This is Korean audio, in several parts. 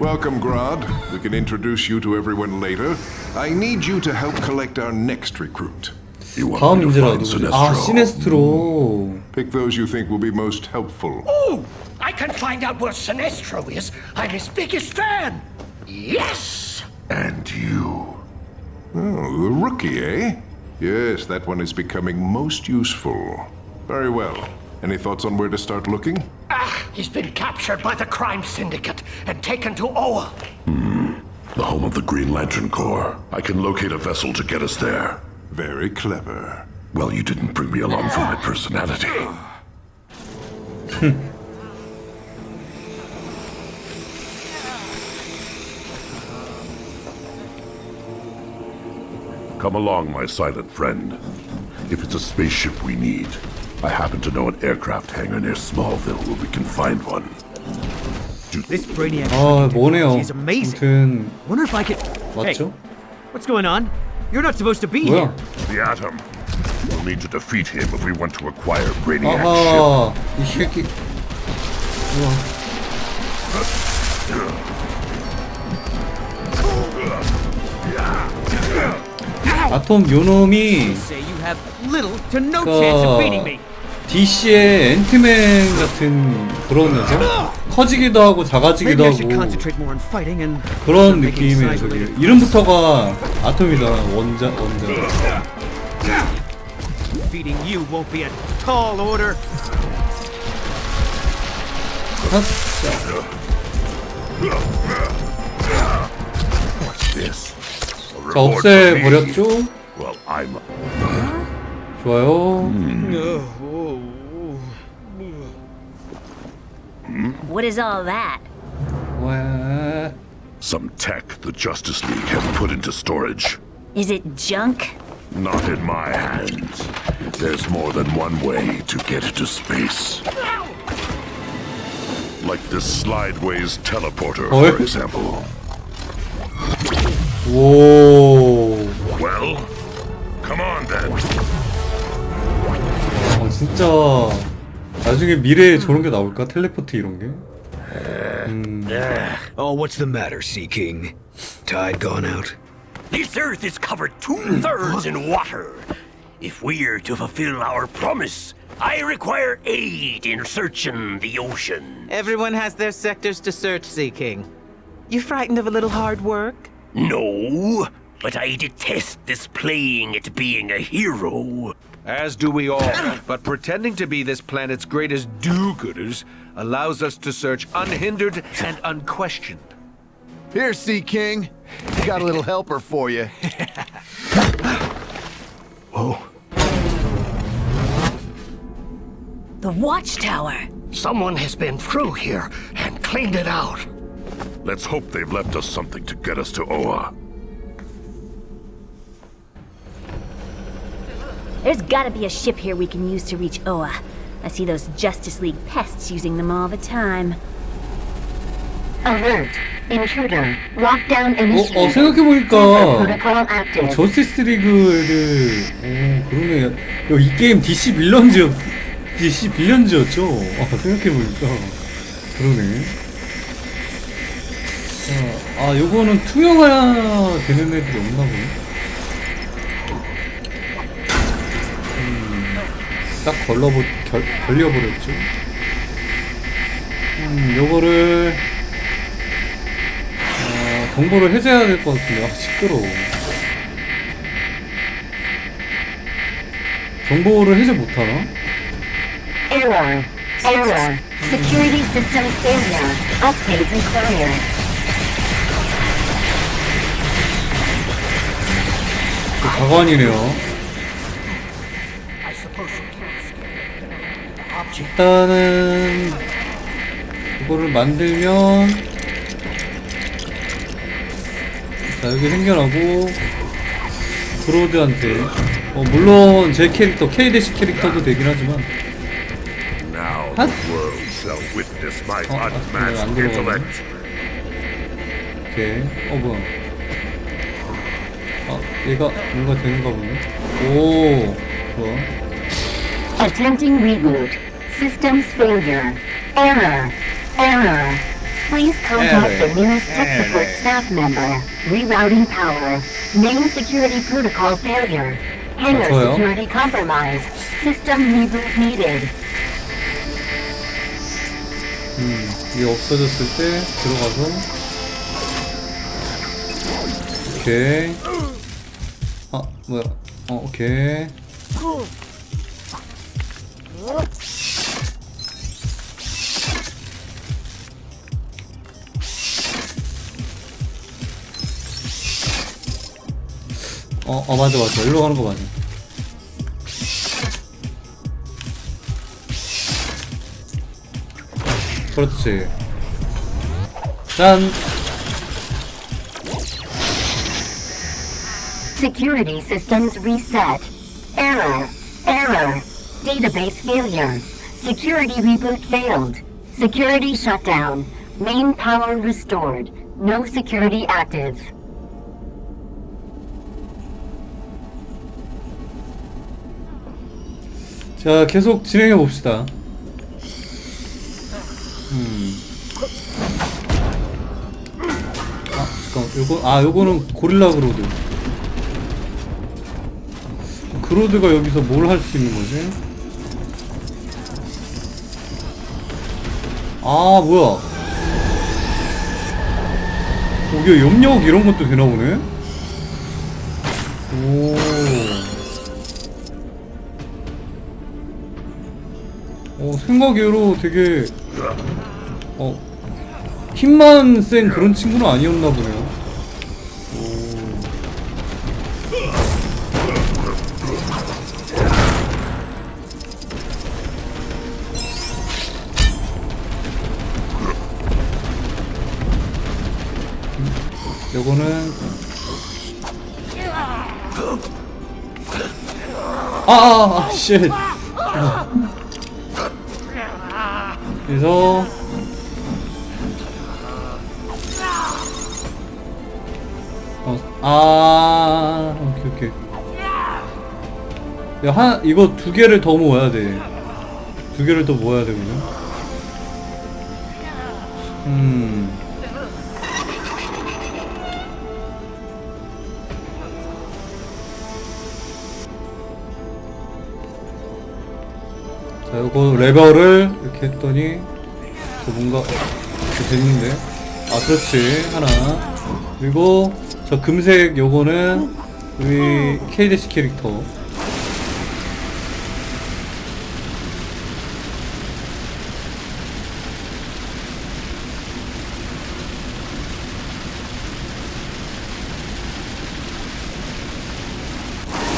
Welcome, Grodd. We can introduce you to everyone later. I need you to help collect our next recruit. You want 다음 me to 문제라 find 누구지? Sinestro? 아 시네스트로 Pick those you think will be most helpful. Oh, I can find out where Sinestro is. I'm his biggest fan. Yes! And you. Oh, the rookie, eh? Yes, that one is becoming most useful. Very well. Any thoughts on where to start looking? Ah, he's been captured by the crime syndicate and taken to Oa. The home of the Green Lantern Corps. I can locate a vessel to get us there. Very clever. Well, you didn't bring me along for my personality. Come along, my silent friend. If it's a spaceship we need, I happen to know an aircraft hangar near Smallville where we can find one. This Brainiac 아 뭐네요. is amazing. 아무튼 Wonder if I could. 맞죠? Hey, what's going on? You're not supposed to be here. 뭐야? The Atom. We'll need to defeat him if we want to acquire Brainiac's ship. 아하 이 새끼. 우와. 아톰 요놈이 Say you have little to no chance of beating me. DC의 앤트맨 같은 그런 녀석? 커지기도 하고 작아지기도 하고 그런 느낌의 size 녀석이 related 이름부터가 아톰이다 원자 원자 자? 없애버렸죠? Well, I'm. 좋아요 What is all that? 와 Some tech the Justice League have put into storage. Is it junk? Not in my hands. There's more than one way to get into space. Like this slideways teleporter, Oh. for example. 오 Well, come on then. 어, 진짜 나중에 미래에 저런 게 나올까? 텔레포트 이런 게? Oh, what's the matter, Sea King? Tide gone out? This earth is covered two thirds in water. If we're to fulfill our promise, I require aid in searching the ocean. Everyone has their sectors to search, Sea King. You frightened of a little hard work? No, but I detest this playing at being a hero. As do we all. but pretending to be this planet's greatest do-gooders allows us to search unhindered and unquestioned. Here, Sea King. Got a little helper for you. Whoa. The watchtower. Someone has been through here and cleaned it out. Let's hope they've left us something to get us to Oa. There's gotta be a ship here we can use to reach Oa. I see those Justice League pests using them all the time. Alert! Intruder! Lockdown 어, 어 initiated. 생각해보니까 Protocol active. 저스티스 리그 애들 어 그러네 야, 이 게임 DC 빌런즈였 DC 빌런즈였죠? 아 생각해보니까 그러네 자, 아 요거는 투명화 되는 애들이 없나 보네 걸러버, 결, 걸려버렸죠 음 요거를 아, 정보를 해제해야 될 것 같은데 아 시끄러워 정보를 해제 못하나? Error. Error. Security system failure. Update required. 그 가관이네요 일단은 이거를 만들면 자 여기 생겨나고 브로드한테 어, 물론 제 캐릭터 K-대시 캐릭터도 되긴 하지만 witness my Oh, unmatched 안 들어가네. 오케이 어 뭐야 아 얘가 뭔가 되는가 보네 오 좋아 Attempting reboot. Systems failure. Error. Error. Please contact the nearest tech support staff member. Rerouting power. Main security protocol failure. Hangar 좋아요. security compromised. System reboot needed. 이게 없어졌을 때 들어가서 오케이 아 뭐야 어 오케이 어, 어 맞아 맞아 일로 가는 거 맞아 그렇지 짠 Security systems reset. Error. Error. Database failure. Security reboot failed. Security shutdown. Main power restored. No security active. 자, 계속 진행해 봅시다. 음. 아, 잠깐, 요거, 아, 요거는 고릴라 그로드. 그로드가 여기서 뭘 할 수 있는 거지? 아, 뭐야. 어, 이게 염력 이런 것도 되나 보네? 오. 어, 생각외로 되게 어 힘만 센 그런 친구는 아니었나 보네요. 오. 요거는 아, 아, 아, 쉣. 그래서 어, 아 오케이 오케이. 야 한 이거 두 개를 더 모아야 돼두 개를 더 모아야 되거든 음. 자, 요거 레버를 이렇게 했더니 저 뭔가 이렇게 됐는데. 아 그렇지. 하나. 그리고 저 금색 요거는 우리 KDC 캐릭터.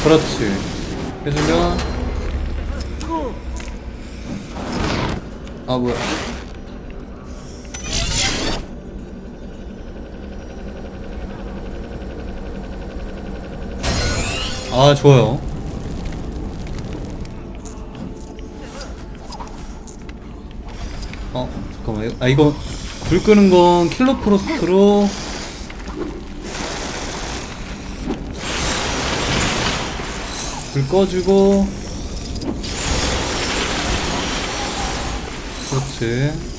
그렇지. 해주면. 아 뭐야 아 좋아요. 어 잠깐만. 아 이거 불 끄는 건 킬러 프로스트로. 불 꺼주고. 그렇지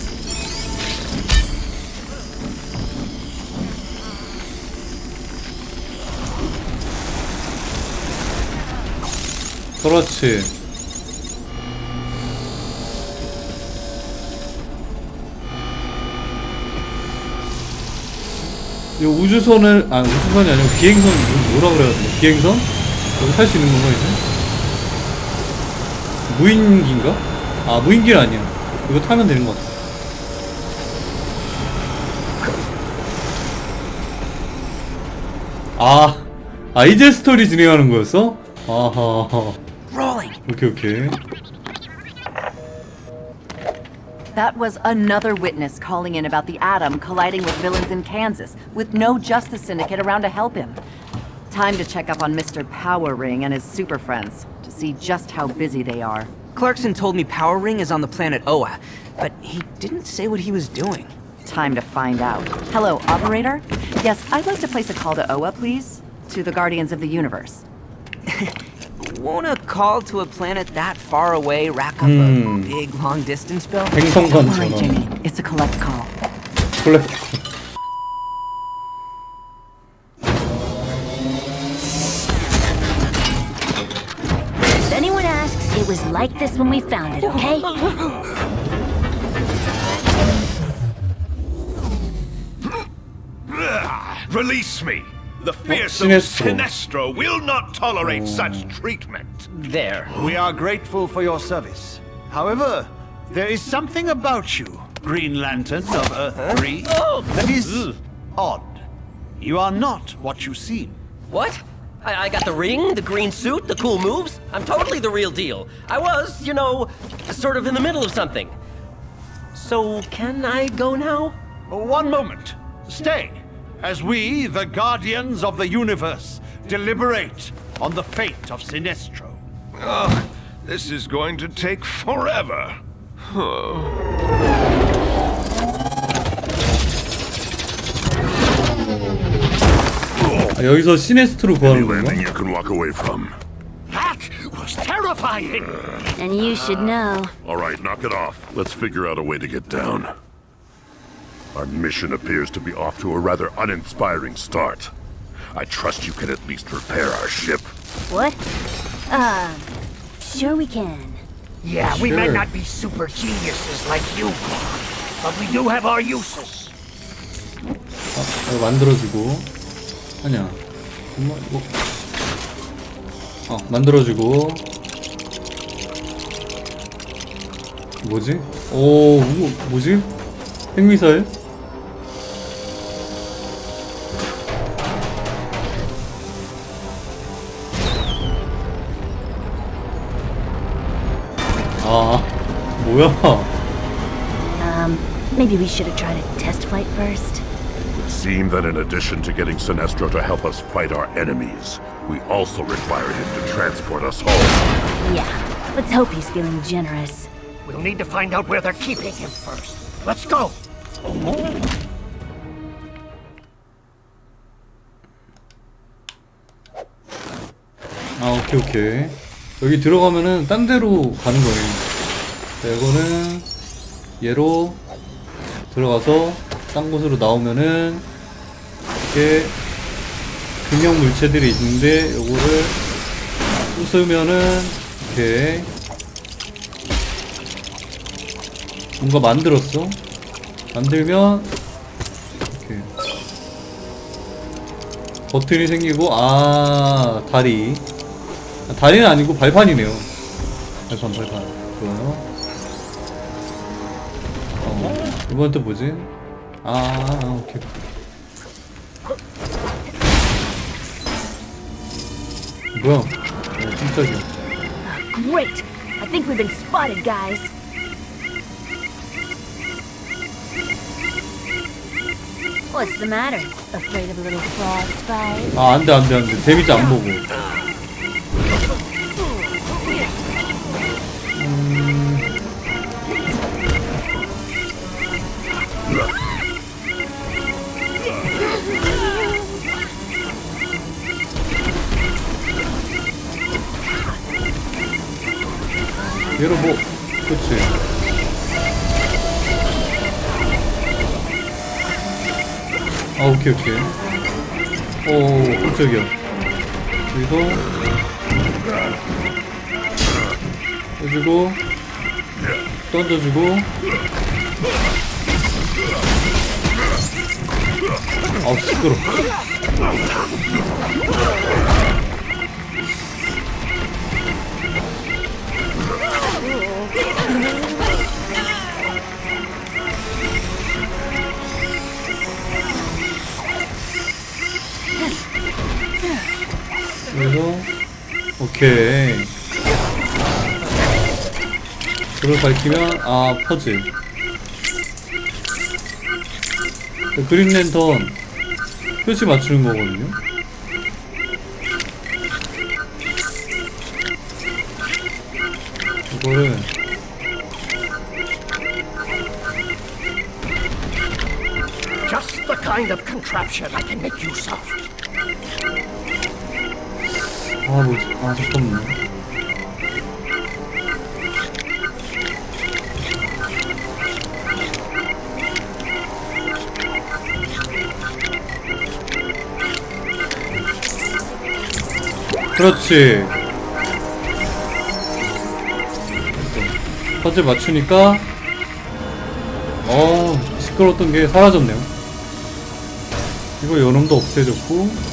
그렇지. 이 우주선을 아 우주선이 아니고 비행선 뭐- 뭐라 그래야 되나? 비행선? 여기 탈 수 있는 건가 이제? 무인기인가? 아 무인기는 아니야. 이거 타면 되는 것 같아. 아, 아 이제 스토리 진행하는 거였어? 아하. 오케이 오케이 That was another witness calling in about the Atom colliding with villains in Kansas, with no Justice Syndicate around to help him. Time to check up on Mr. Power Ring and his super friends to see just how busy they are. Clarkson told me Power Ring is on the planet Oa, but he didn't say what he was doing. Time to find out. Hello, operator? Yes, I'd like to place a call to Oa, please. To the Guardians of the Universe. Won't a call to a planet that far away rack up Hmm. a big long distance bill? 행성관 Don't worry, 전화 Jimmy. It's a collect call. 플랫. If anyone asks, it was like this when we found it, okay? Release me! The fearsome Sinestro. Sinestro will not tolerate such treatment. There. We are grateful for your service. However, there is something about you, Green Lantern of Earth 3, that is odd. You are not what you seem. What? I, I got the ring, the green suit, the cool moves. I'm totally the real deal. I was, you know, sort of in the middle of something. So, can I go now? One moment. Stay, as we, the Guardians of the Universe, deliberate on the fate of Sinestro. Ugh, this is going to take forever. 아, 여기서 시네스트로 구하는 건가? Landing you can walk away from. That was terrifying! And you should know. All right, knock it off. Let's figure out a way to get down. Our mission appears to be off to a rather uninspiring start. I trust you can at least repair our ship. What? Uh, sure we can. Yeah, we may Sure. not be super geniuses like you, but we do have our uses. 어, 이거 만들어주고 아니야 엄마 이거 어 만들어주고 뭐지? 오 이거 뭐지? 핵미사일? 아 뭐야 Um, maybe we should have tried a test flight first. It seemed that in addition to getting Sinestro to help us fight our enemies, we also require him to transport us home. Yeah, let's hope he's feeling generous. We'll need to find out where they're keeping him first. Let's go! 아 오케이 오케이 여기 들어가면은 딴 데로 가는 거예요. 자, 이거는 얘로 들어가서 딴 곳으로 나오면은 이렇게 금형 물체들이 있는데 요거를 부수면은 이렇게 뭔가 만들었어. 만들면 이렇게 버튼이 생기고 아 다리. 아, 다리는 아니고 발판이네요 발판 발판 좋아요 어 이번 또 뭐지 아, 아 오케이 뭐야 어, 깜짝이야 Great! I think we've been spotted, guys. What's the matter? Afraid of a little frostbite? 아 안 돼 안 돼 안 돼 데미지 안 보고 오케이 오케이. 오 깜짝이야. 여기서. 해주고 던져주고. 아우 시끄러 그래서 오케이 불을 밝히면 아 퍼즐 그 그린 랜턴 표시 맞추는 거거든요 이거를 Just the kind of contraption I can make use of. 아 뭐지? 아 잠깐만. 그렇지. 퍼즐 맞추니까 어 시끄러웠던 게 사라졌네요. 이거 연음도 없애줬고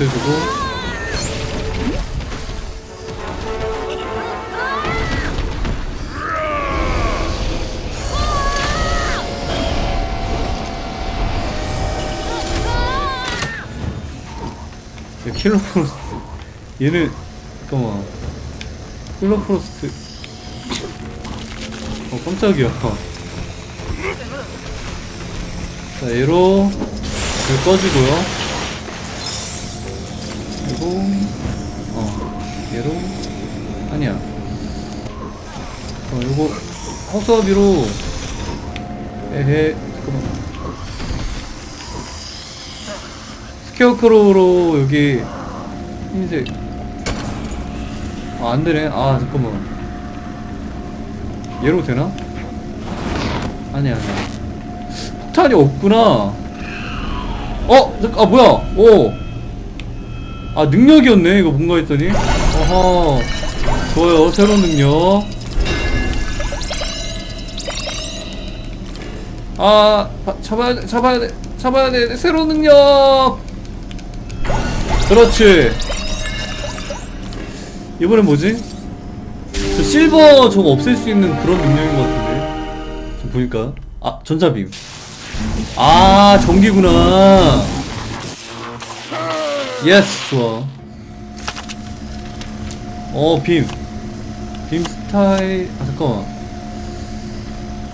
그렇지 요놈 없애주고. 얘 킬러 프로스트 얘는 잠깐만. 킬러 프로스트 어 깜짝이야. 자 얘로 불 꺼지고요 그리고 어 얘로 아니야. 어 요거 허수아비로 에헤 잠깐만. 스퀘어크로우로 여기 흰색. 아 안되네. 아 잠깐만. 얘로 되나? 아니야 아니야. 폭탄이 없구나. 어? 잠- 아 뭐야? 오. 아 능력이었네. 이거 뭔가 했더니. 어허. 좋아요. 새로운 능력. 아 바- 잡아야 돼 잡아야 돼 잡아야 돼. 새로운 능력. 그렇지. 이번엔 뭐지? 저 실버 저거 없앨 수 있는 그런 능력인 것 같은데. 지금 보니까. 아 전자빔. 아 전기구나 예스 좋아. 어빔빔 스타일 아 잠깐만.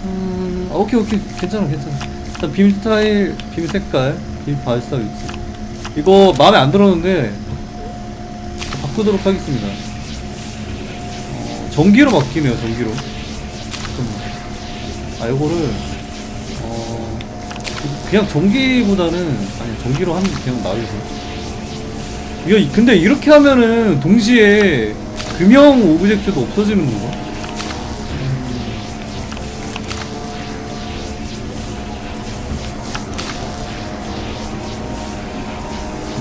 음 아, 오케이 오케이. 괜찮아 괜찮아. 일단 빔 스타일 빔 색깔 빔 발사 위치. 이거 마음에 안 들었는데 바꾸도록 하겠습니다. 어, 전기로 바뀌네요 전기로. 잠깐만. 아 요거를 어 그냥 전기보다는 아니 전기로 하는 게 그냥 나으죠 이거 이- 근데 이렇게 하면은 동시에 금형 오브젝트도 없어지는 건가?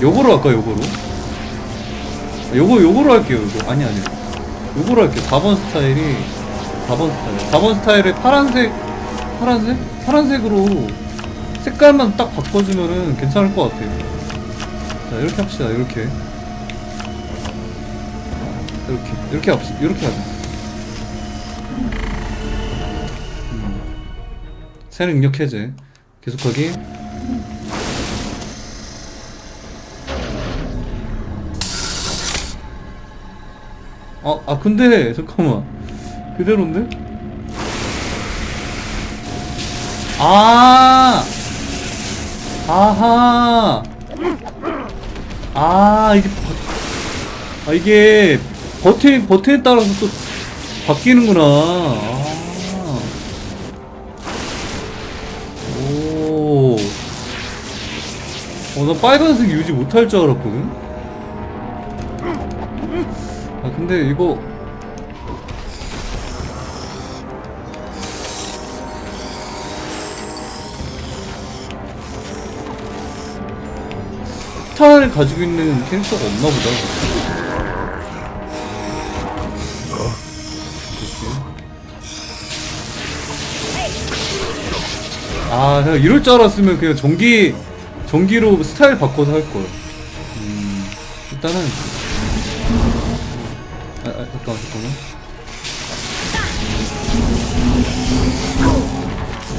요거로 할까 요거로? 아, 요거 요거로 할게요 요거 아니 아니 요거로 할게요 4번 스타일이 4번 스타일 4번 스타일에 파란색 파란색? 파란색으로 색깔만 딱 바꿔주면은 괜찮을 것 같아요 자 이렇게 합시다 이렇게. 이렇게 이렇게 합시다 이렇게 하자. 음. 새 능력 해제. 계속하기. 아, 아 근데 잠깐만. 그대로인데? 아! 아하 아 이게 바, 아 이게 버튼 버튼에 따라서 또 바뀌는구나 아. 오. 어, 나 빨간색 유지 못할 줄 알았거든? 아, 근데 이거. 스타를 가지고 있는 캐릭터가 없나 보다. 아, 내가 이럴 줄 알았으면 그냥 전기, 전기로 스타일 바꿔서 할 걸. 음, 일단은. 아, 아, 잠깐만, 잠깐만.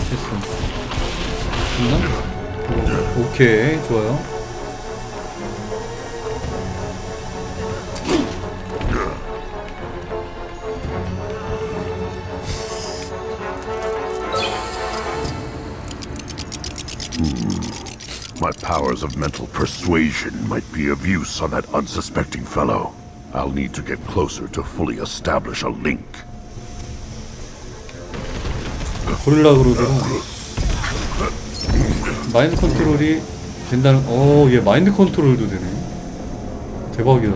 됐어. 됐나? 오, 오케이, 좋아요. My powers of mental persuasion might be of use on that unsuspecting fellow. I'll need to get closer to fully establish a link. 고릴라 그루드로 마인드 컨트롤이 된다는 어 얘 마인드 컨트롤도 되네 대박이다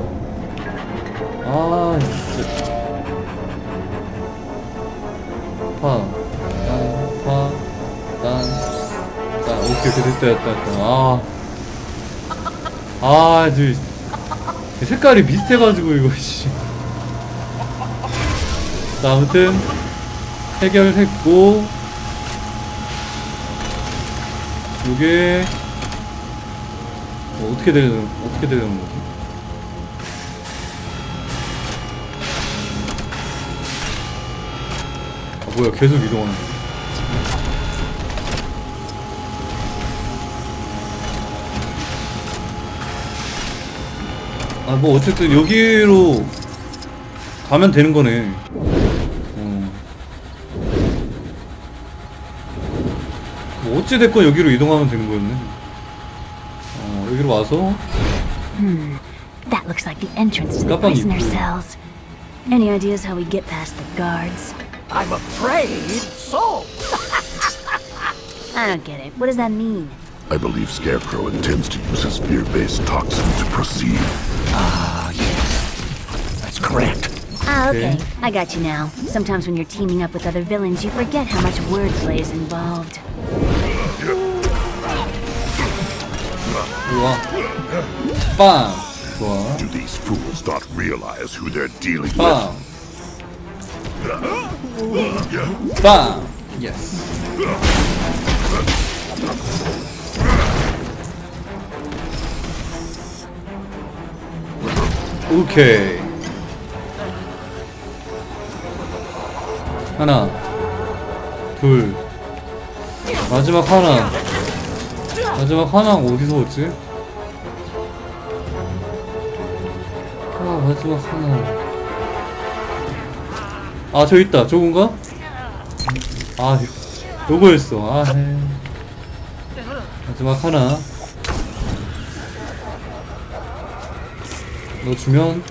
아 진짜 파 오케이 됐다 됐다 됐다 아 아 저 색깔이 비슷해가지고 이거 씨. 자, 아무튼 해결했고. 요게 어, 어떻게 되는 어떻게 되는 거지? 아 뭐야 계속 이동하는 거 아 뭐 어쨌든 여기로 가면 되는 거네. 어. 뭐 어찌 됐건 여기로 이동하면 되는 거였네. 어 여기로 와서 Hmm. That looks like the entrance to the Kapag prisoner ito. cells. Any ideas how we get past the guards? I'm afraid so. I don't get it. What does that mean? I believe Scarecrow intends to use his fear-based toxin to proceed. Ah, yes. That's correct. Ah, okay. okay. I got you now. Sometimes when you're teaming up with other villains, you forget how much wordplay is involved. What? Bomb. Do these fools not realize who they're dealing Bomb. with? Bomb. Bomb. Yes. 오케이. 하나. 둘. 마지막 하나. 마지막 하나 어디서 왔지? 아 마지막 하나. 아, 저 있다. 저건가? 아, 요거였어. 아, 네. 마지막 하나. 넣어주면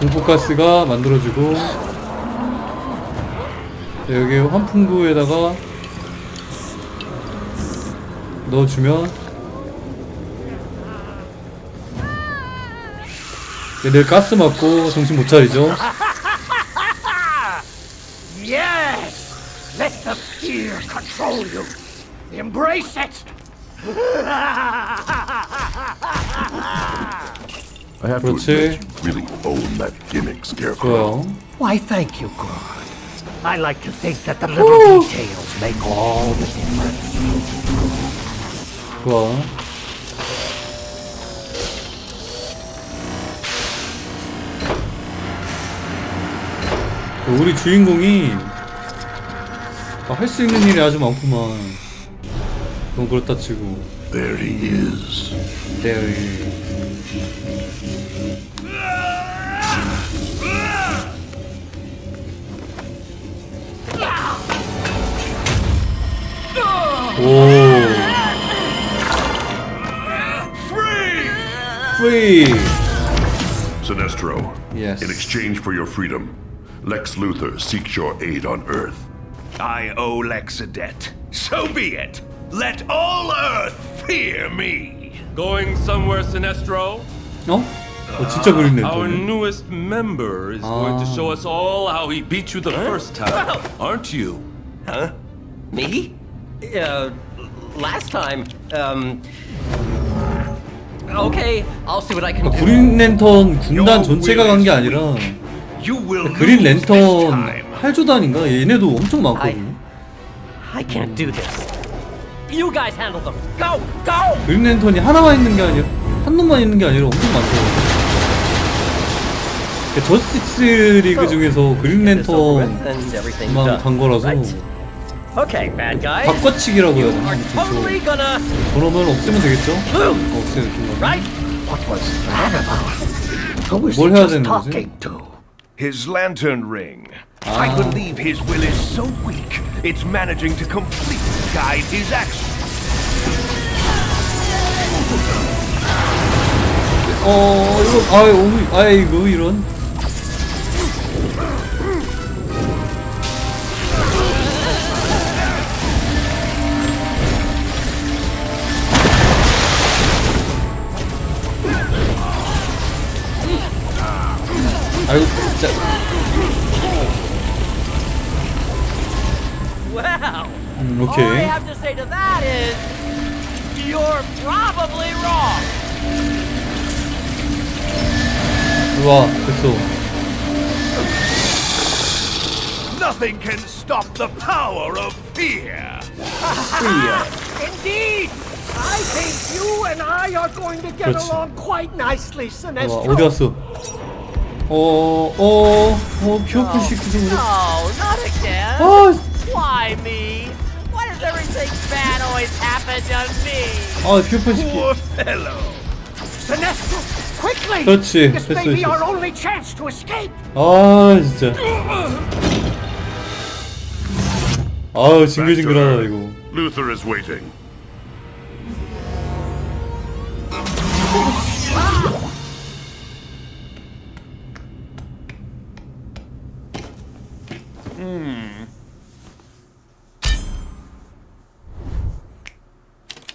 공포가스가 만들어지고 자, 여기 환풍구에다가 넣어주면 얘들 가스 맞고 정신 못 차리죠. Embrace it! I have to 그렇지. admit, you really own that gimmick, Scarecrow. 좋아요 Why, thank you, Grodd. I like to think that the little details make all the difference. 좋아 우리 주인공이 할 수 있는 일이 아주 많구만 그건 그렇다 치고 There he is. 네 오. Oh. Free! Free! Sinestro. Yes. In exchange for your freedom, Lex Luthor seeks your aid on Earth. I owe Lex a debt. So be it. Let all Earth fear me. Going somewhere, Sinestro? 어? 어 진짜 그림 Our 렌터네 newest member is going to show us all how he beat you the first time, aren't you? Huh? Me? Uh, last time, um. Okay, I'll see what I can do. 그린 랜턴 군단 전체가 간 게 아니라 You will 그린 lose this 랜턴 time. 8조단인가? 얘네도 엄청 많거든 I can't do this. You guys handle them. Go, go! 그린 랜턴이 하나만 있는 게 아니라 한 놈만 있는 게 아니라 엄청 많더라고 그 저스티스 리그 중에서 그린 랜턴만 and everything's done. 간 거라서 Right. Okay, bad guys. 바꿔치기라고 해야 You 되나? are totally gonna 그러면 없애면 되겠죠? lose, 없애면 좀 right? What was that about? Who was 뭘 he 해야 just 되는 거지? talking to? his lantern ring. Oh. I ah. believe his will is so weak, it's managing to completely guide his actions. 어, 이거, 아이, 오, 이런. 진짜 Well, 음, all I 오케이 have to say to that is, you're probably wrong. 좋아 됐어 Nothing can stop the power of fear. Indeed, I think you and I are going to get 그렇지. along quite nicely, 와 Sinestro. 어디 갔어 어어어 귀엽은 시키지 No, not again. 아, Why me? Why does everything bad always happen to me? 아 귀엽은 시키 Poor fellow. Sinestro, quickly! 그렇지 This 됐어 may be our 됐어 only chance to escape. 아 진짜 아우 징글징글하다 이거 Luther is waiting.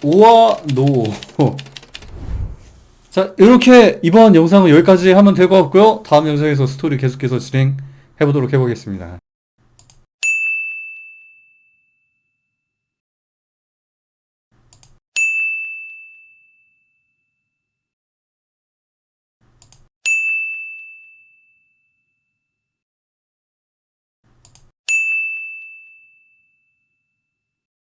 오와 노. 자 이렇게 이번 영상은 여기까지 하면 될 것 같고요. 다음 영상에서 스토리 계속해서 진행해 보도록 해보겠습니다.